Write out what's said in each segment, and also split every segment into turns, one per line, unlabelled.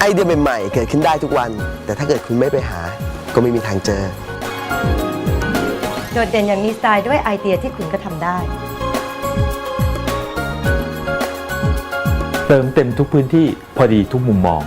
ไอเดียใหม่ๆ เกิดขึ้นได้ทุกวัน แต่ถ้าเกิดคุณไม่ไปหา ก็ไม่มีทางเจอ
โดดเด่นอย่างมีสไตล์ด้วยไอเดียที่คุณก็ทำได้
เติมเต็มทุกพื้นที่พอดีทุกมุมมอง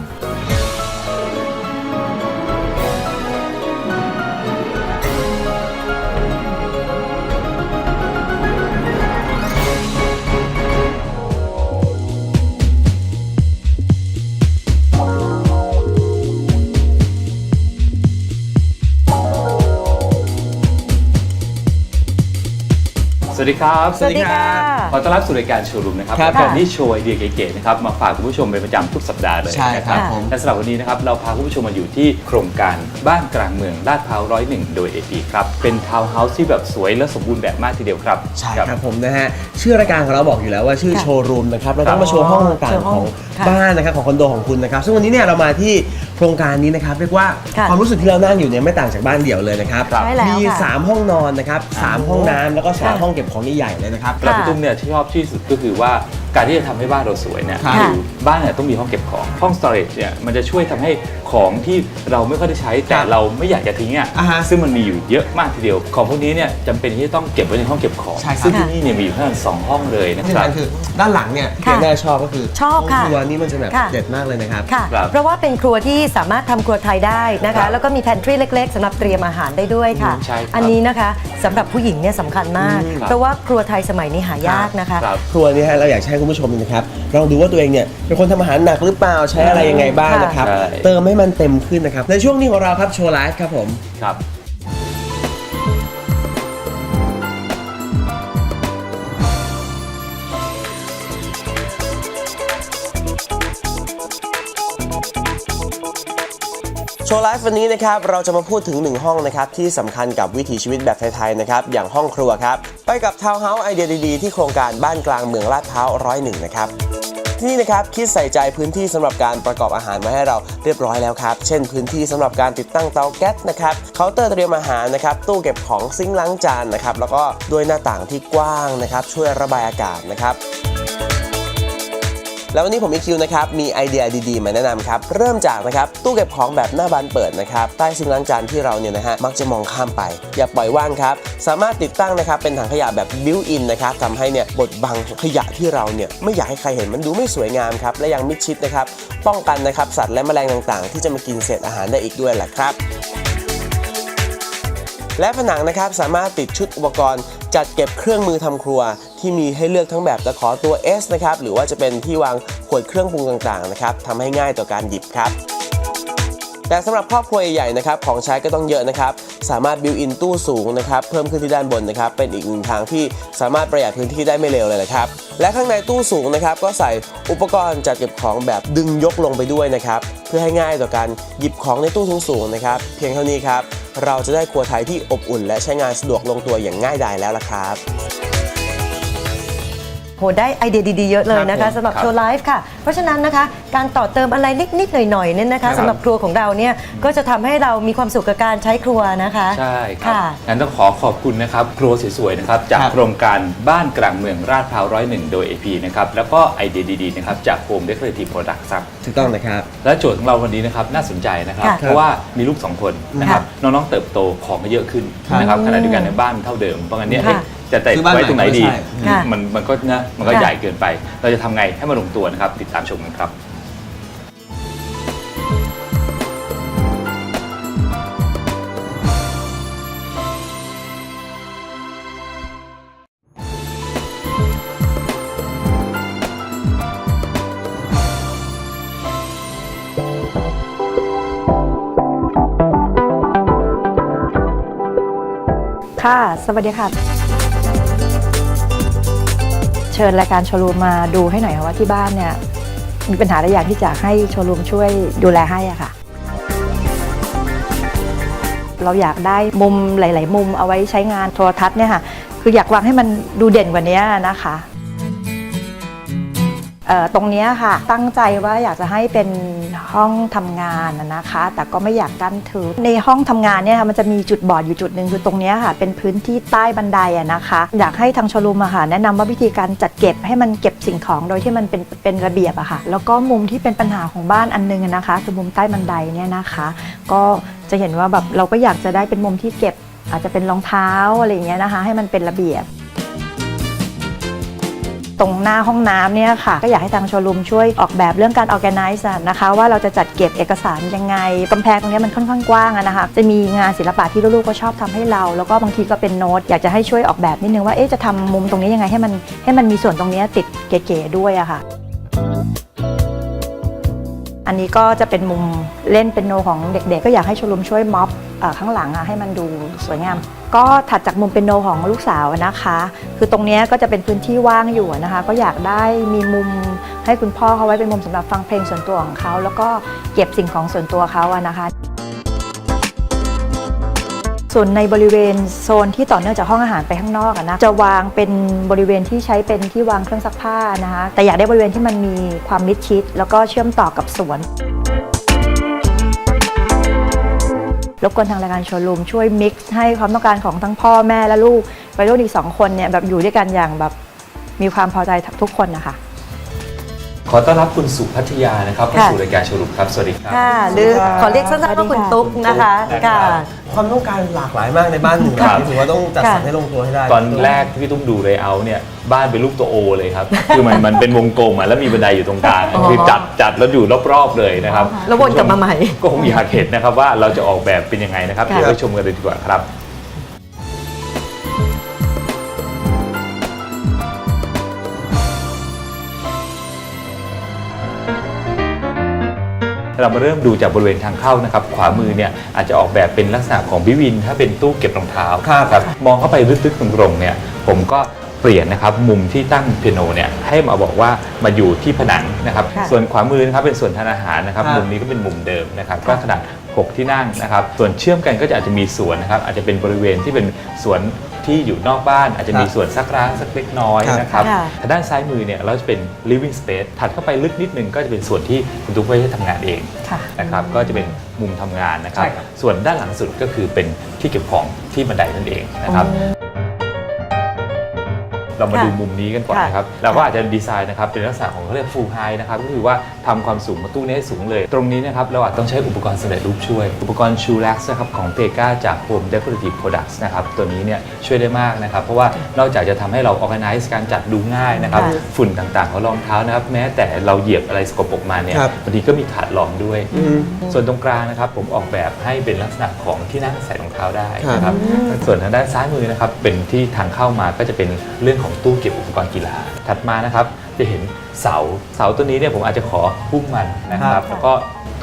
วัสดีครับ
สวัสดีค่ะ
ขอต้อนรับสู่รายการโชว์รูมนะครับ
ครับ
รายการที่โชว์ไอเดียเก๋ๆนะครับมาฝากคุณผู้ชมเป็นประจำทุกสัปดาห์เลย
ใช่
นะ
ครับผม
และสำหรับวันนี้นะครับเราพาคุณผู้ชมมาอยู่ที่โครงการบ้านกลางเมืองลาดพร้าวร้อยหนึ่งโดย AP ครับเป็นทาวน์เฮาส์ที่แบบสวยและสมบูรณ์แบบมากทีเดียวครับ
ใช่ครับผมนะฮะชื่อรายการของเราบอกอยู่แล้วว่าชื่อ
ค่ะ
โชว์รูมนะครับเรา
ครั
ต้อบงมาโชว์ห้องต่าง
โชว์
ๆ
ห้
ข
อ
องง
ค่ะ
บ้านนะครับของคอนโดของคุณนะครับซึ่งวันนี้เนี่ยเรามาที่โครงการนี้นะครับเรียกว่า
ค่ะ
ความรู้สึกที่เรานั่งอยู่เนี่ยไม่ต่างจากบ้านเดี่ยวเลยนะครับ
ใช่แล้ว
มี
ค่ะ
สามห้องนอนนะครับสามห้องน้ำแล้วก็สอง
ค่ะ
ห้องเก็บของใหญ่ๆเลยนะครับ
แล้วพี่ตุ้มเนี่ยที่ชอบที่สุดก็คือว่า การที่จะทำให้บ้านเราสวยเนี่ย
ค่ะ
คือบ้านเนี่ยต้องมีห้องเก็บของห้อง storage เนี่ยมันจะช่วยทำให้ของที่เราไม่ค่อยได้ใช้แต่เราไม่อยากจะทิ้งอะ
อ่าฮะ
ซึ่งมันมีอยู่เยอะมากทีเดียว ของพวกนี้เนี่ยจำเป็นที่จะต้องเก็บไว้ในห้องเก็บของ
ใช่ครับ
ซึ่งที่นี่เนี่ยมีอยู่ทั้งหมดสองห้องเลยนะ
ที่
ครับ
สำคัญคือด้านหลังเนี่ย
ค่ะ
ที่แน่ชอบก็คือ
ชอบค่ะ
ห้งครัวนี่มันจะแบบ
ค่ะ
เด็ดมากเลยนะครับ
ค่ะ
ครับ
เพราะว่าเป็นครัวที่สามารถทำครัวไทยได้นะ
ครั
คะ
บ
แล้วก็มีแพนทรีเล็ก ๆสำหรับเตรียมอาหารได้ด้วยค่ะ
อืมใช่ครับ
อันนี้นะคะสำหรับผู้หญิงเนี่ยสำคัญมาก
อืม
เพราะว่าครัวไทยสมัยนี้หายากนะคะ
ครับ
ครัวนี้ฮะเราอยากให้คุณผู้ชมนะครับลองดูว่าตัวเองเนี่ยเป็นคนทำอาหารหนักหรือเปล่าใช้อะไรยังไงบ้างนะครับ
ใช่
เติมให้มันเต็มขึ้นนะครับ ในช่วงนี้ของเราครับโชว์ไลฟ์ครับผม
ครับ
ชว์ไลฟ์วันนี้นะครับเราจะมาพูดถึงหนึ่งห้องนะครับที่สำคัญกับวิถีชีวิตแบบไทยๆนะครับอย่างห้องครัวครับ ไปกับทาวน์เฮาส์ไอเดียดีๆที่โครงการบ้านกลางเมืองลาดพร้าวร้อยหนึ่งนะครับที่นี่นะครับคิดใส่ใจพื้นที่สำหรับการประกอบอาหารมาให้เราเรียบร้อยแล้วครับ เช่นพื้นที่สำหรับการติดตั้งเตาแก๊สนะครับเคาน์เตอร์เตรียมอาหารนะครับตู้เก็บของซิงค์ล้างจานนะครับแล้วก็ด้วยหน้าต่างที่กว้างนะครับช่วยระบายอากาศนะครับ แล้ววันนี้ผมอีคิวนะครับมีไอเดียดีๆ มาแนะนำครับเริ่มจากนะครับตู้เก็บของแบบหน้าบานเปิดนะครับใต้ซิงล้างจานที่เราเนี่ยนะฮะมักจะมองข้ามไป อย่าปล่อยว่างครับสามารถติดตั้งนะครับเป็นถังขยะแบบบิวอินนะครับทำให้เนี่ยบดบังขยะที่เราเนี่ยไม่อยากให้ใครเห็นมันดูไม่สวยงามครับและยังมิดชิดนะครับป้องกันนะครับสัตว์และแมลงต่างๆ ที่จะมากินเศษอาหารได้อีกด้วยแหละครับ และผนังนะครับสามารถติดชุดอุปกรณ์ จัดเก็บเครื่องมือทำครัว ที่มีให้เลือกทั้งแบบตะขอตัว S นะครับหรือว่าจะเป็นที่วางขวดเครื่องปรุงต่างๆนะครับทำให้ง่ายต่อการหยิบครับ แต่สำหรับครอบครัวใหญ่ๆนะครับของใช้ก็ต้องเยอะนะครับ สามารถบิวอินตู้สูงนะครับเพิ่มขึ้นที่ด้านบนนะครับเป็นอีกหนึ่งทางที่สามารถประหยัดพื้นที่ได้ไม่เร็วเลยนะครับและข้างในตู้สูงนะครับก็ใส่อุปกรณ์จัดเก็บของแบบดึงยกลงไปด้วยนะครับเพื่อให้ง่ายต่อการหยิบของในตู้สูงๆนะครับเพียงเท่านี้ครับเราจะได้ครัวไทยที่อบอุ่น และใช้งานสะดวกลงตัวอย่างง่ายดายแล้วล่ะครับ
โหได้ไอเดียดีๆเยอะเลยนะ
ครั
คะ
บผม
สำหรับ
ครับ
โชว์ไลฟ์ค่ะ เพราะฉะนั้นนะคะ การต่อเติมอะไรนิดๆหน่อยๆเนี่ยนะ
ครั
คะ
บ
สำหรับครัวของเราเนี่ยก็จะทำให้เรามีความสุขกับการใช้ครัวนะคะ
ใช่ครับ
ค่ะ
งั้นต้องขอขอบคุณนะครับ ครัวสวยๆนะครับ จาก
ครับ
โครงการบ้านกลางเมืองราดพร้าวร้อยหนึ่งโดย AP นะครับ แล้วก็ไอเดียดีๆนะครับ จาก Home Decorative Products ครับ
ถูกต้องนะครับ
และโจทย์ของเราวันนี้นะครับน่าสนใจนะครับ
ค่ะ
เพราะว่ามีลูกสองคนนะครับน้องๆเติบโตของก็เยอะขึ้น
ครับ
นะครับขณะเดียวกันในบ้านเท่าเดิมเพราะงั้นเนี่ย
ค่ะ
เอ๊ะ จะแต่
ซื้อบ้าน
ไว้ตรงไหนดี
ใหม่ก็ไม่ใช่
ค่ะ
มันมันก็นะมันก็
ค่ะ
ใหญ่เกินไป เราจะทำไงให้มันลงตัวนะครับ ติดตามชมกันครับ
ค่ะ สวัสดีค่ะเชิญรายการโชว์รูมมาดูให้หน่อยค่ะว่าที่บ้านเนี่ยมีปัญหาอะไรอย่างที่จะให้โชว์รูมช่วยดูแลให้อะค่ะ เราอยากได้มุมหลาย ๆ มุมเอาไว้ใช้งานโทรทัศน์เนี่ยค่ะคืออยากวางให้มันดูเด่นกว่านี้นะคะเอ่อตรงนี้ค่ะตั้งใจว่าอยากจะให้เป็น ห้องทำงานนะคะ แต่ก็ไม่อยากกั้นทึบในห้องทำงานเนี่ยมันจะมีจุดบอดอยู่จุดหนึ่งคือตรงนี้ค่ะ เป็นพื้นที่ใต้บันไดอะนะคะ อยากให้ทางชว์รูมอะค่ะแนะนำว่าวิธีการจัดเก็บให้มันเก็บสิ่งของโดยที่มันเป็นเป็นระเบียบอะค่ะ แล้วก็มุมที่เป็นปัญหาของบ้านอันนึงอะนะคะ คือมุมใต้บันไดเนี่ยนะคะ ก็จะเห็นว่าแบบเราก็อยากจะได้เป็นมุมที่เก็บอาจจะเป็นรองเท้าอะไรอย่างเงี้ยนะคะ ให้มันเป็นระเบียบ ตรงหน้าห้องน้ำเนี่ยค่ะ ก็อยากให้ทางโชว์รูมช่วยออกแบบเรื่องการ organize นะคะ ว่าเราจะจัดเก็บเอกสารยังไงกำแพงตรงนี้มันค่อนข้างกว้างนะคะจะมีงานศิลปะที่ลูกๆก็ชอบทำให้เรา แล้วก็บางทีก็เป็นโน้ตอยากจะให้ช่วยออกแบบนิดนึงว่าเอ๊ะจะทำมุมตรงนี้ยังไงให้มันให้มันมีส่วนตรงนี้ติดเก๋ๆด้วยอะค่ะอันนี้ก็จะเป็นมุมเล่นเป็นโนของเด็กๆ ก็อยากให้ชมรมช่วยม็อบข้างหลังอะให้มันดูสวยงาม ก็ถัดจากมุมเป็นโนของลูกสาวนะคะ คือตรงนี้ก็จะเป็นพื้นที่ว่างอยู่นะคะ ก็อยากได้มีมุมให้คุณพ่อเขาไว้เป็นมุมสำหรับฟังเพลงส่วนตัวของเขา แล้วก็เก็บสิ่งของส่วนตัวเขาอะนะคะส่วนในบริเวณโซนที่ต่อเนื่องจากห้องอาหารไปข้างนอกนะจะวางเป็นบริเวณที่ใช้เป็นที่วางเครื่องซักผ้านะคะแต่อยากได้บริเวณที่มันมีความมิดชิด แล้วก็เชื่อมต่อกับสวน รบกวนทางรายการโชว์รูมช่วยมิกซ์ให้ความต้องการของทั้งพ่อแม่และลูกวัยรุ่นอีกสองคนเนี่ยแบบอยู่ด้วยกันอย่างแบบมีความพอใจทุกคนนะคะ
ขอต้อนรับคุณสุพัทยานะครับเข้า
ค่ะ
สู่รายการชลุครับ สวัสดีครับ
ค่ะหรือขอเรียกสั้นๆว่าคุณตุ๊กนะคะ
ตุ๊ก
ค่ะ
นะครับ
ความต้องการหลากหลายมากในบ้านหนึ่งห
ครั
ลัง
บ
นี่ถือว่าต้องจัดสรร
ค่ะ
ให้ลงตัวให้ได้
ตอนแรกที่พี่ตุ้มดูเลยเอาเนี่ยบ้านเป็นรูปตัวโอเลยครับ คือมันมันเป็นวงกลมอะแล้วมีบันไดอยู่ตรงกลาง
อ๋อ
คือจัดจัดแล้วอยู่รอบๆเลยนะครับ
แล้ววนกลับมาใหม่
ก็คงอยากเห็นนะครับว่าเราจะออกแบบเป็นยังไงนะครับ
ค่ะ
เดี๋ยวไปชมกันเลยดีกว่าครับ เรามาเริ่มดูจากบริเวณทางเข้านะครับ ขวามือเนี่ยอาจจะออกแบบเป็นลักษณะของบิวิน ถ้าเป็นตู้เก็บรองเท้า
ครับ
มองเข้าไปลึกๆตรงๆเนี่ยผมก็เปลี่ยนนะครับมุมที่ตั้งเปียโนเนี่ยให้มาบอกว่ามาอยู่ที่ผนังนะครับ
ค่ะ
ส่วนขวามือนะครับเป็นส่วนทานอาหารนะครับ
ครับ
มุมนี้ก็เป็นมุมเดิมนะครับ ก็ขนาด 6 ที่นั่งนะครับ ส่วนเชื่อมกันก็จะอาจจะมีสวนนะครับ อาจจะเป็นบริเวณที่เป็นสวน ที่อยู่นอกบ้านอาจจะมี
ครับ
สวนสักร้างสักเล็กน้อย
ครับ
นะครับ
ค่ะ
ทางด้านซ้ายมือเนี่ยเราจะเป็น living space ถัดเข้าไปลึกนิดนึงก็จะเป็นส่วนที่คุณตุ๊กไว้ให้ทำงานเอง
ค่ะ
นะครับก็จะเป็นมุมทำงานนะครับ
ใช่ครับ
ส่วนด้านหลังสุดก็คือเป็นที่เก็บของที่บันไดนั่นเองนะครับ เรามา
ค่ะ
ดูมุมนี้กันก่อน
ค่ะ
นะครับเราก็อาจจะดีไซน์นะครับเป็นลักษณะของเขาเรียก full high นะครับก็คือว่าทำความสูงของตู้นี้ให้สูงเลย ตรงนี้นะครับเราอาจต้องใช้อุปกรณ์สำเร็จรูปช่วย อุปกรณ์ Shoe Rack นะครับของเ e กาจาก Home Decorative Products นะครับตัวนี้เนี่ยช่วยได้มากนะครับเพราะว่านอกจากจะทำให้เรา organize การจัดดูง่ายนะครับ
ค่ะ
ฝุ่นต่างๆของรองเท้านะครับแม้แต่เราเหยียบอะไรสกปรกมาเนี่ย
ครับ
บางทีก็มีขาดหลอมด้วย
อืม
ส่วนตรงกลางนะครับผมออกแบบให้เป็นลักษณะของที่นั่งใส่รองเท้าได้นะค
ครั
รับบส่วนทางด้านซ้ายมือนะครับเป็นที่ทางเข้ามาก็จะเป็นเรื่องของตู้เก็บอุปกรณ์กีฬาถัดมานะครับ จะเห็นเสาเสาตัวนี้เนี่ยผมอาจจะขอหุ้มมันนะครับแล้วก็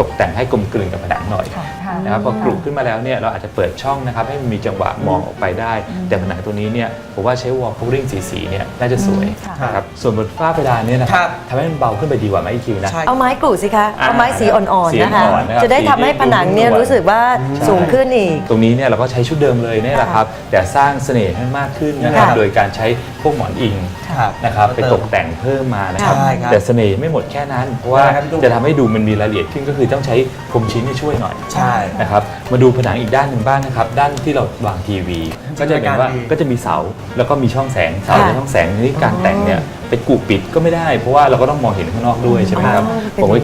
ตกแต่งให้กลมกลืนกับผนังหน่อย
ค่ะ
นะครับพอกรุขึ้นมาแล้วเนี่ยเราอาจจะเปิดช่องนะครับให้มันมีจังหวะมองออกไปได้ แต่ผนังตัวนี้เนี่ยผมว่าใช้ wall covering สีสีๆเนี่ยน่าจะสวย
ค่ะ
นะครับส่วนบนฝ้าเพดานเนี่ยนะค
ครั
รับบทำให้มันเบาขึ้นไปดีกว่าไหมอีคิวนะ
ใช่
เอาไม้กรูดสิคะเอาไม้สีอ่อน
สี
ๆนะคะ
อ่อนๆนะครับ
จะได้ทำให้ผนังเนี่ยรู้สึกว่าสูงขึ้นอีก
ตรงนี้เนี่ยเราก็ใช้ชุดเดิมเลยเนี่ยแหละครับแต่สร้างเสน่ห์ให้มากขึ้นนะครับ
ค่ะ
โดยการใช้พวกหมอนอิง
ครับ
นะครับไปตกแต่งเพิ่มมานะครับ
ใช่ครับ
แต่เสน่ห์ไม่หมดแค่นั้น เพราะว่า
ใช่ครับพี่ตุ้ม
จะทำให้ดูมันมีรายละเอียดขึ้นก็คือต้องใช้พรมชิ้นที่ช่วยหน่อย
ใช่
นะครับมาดูผนังอีกด้านหนึ่งบ้างนะครับ ด้านที่เราวางทีวี ก็จะเห็นว่า
จินตนาการดี
ก็จะมีเสาแล้วก็มีช่องแสงเสา
ค่ะ
และช่องแสงนี่การแต่งเนี่ยไปกูปิดก็ไม่ได้ เพราะว่าเราก็ต้องมองเห็นข้างนอกด้วยใช่ไหมครับ
อ๋อเป็น
ผมก็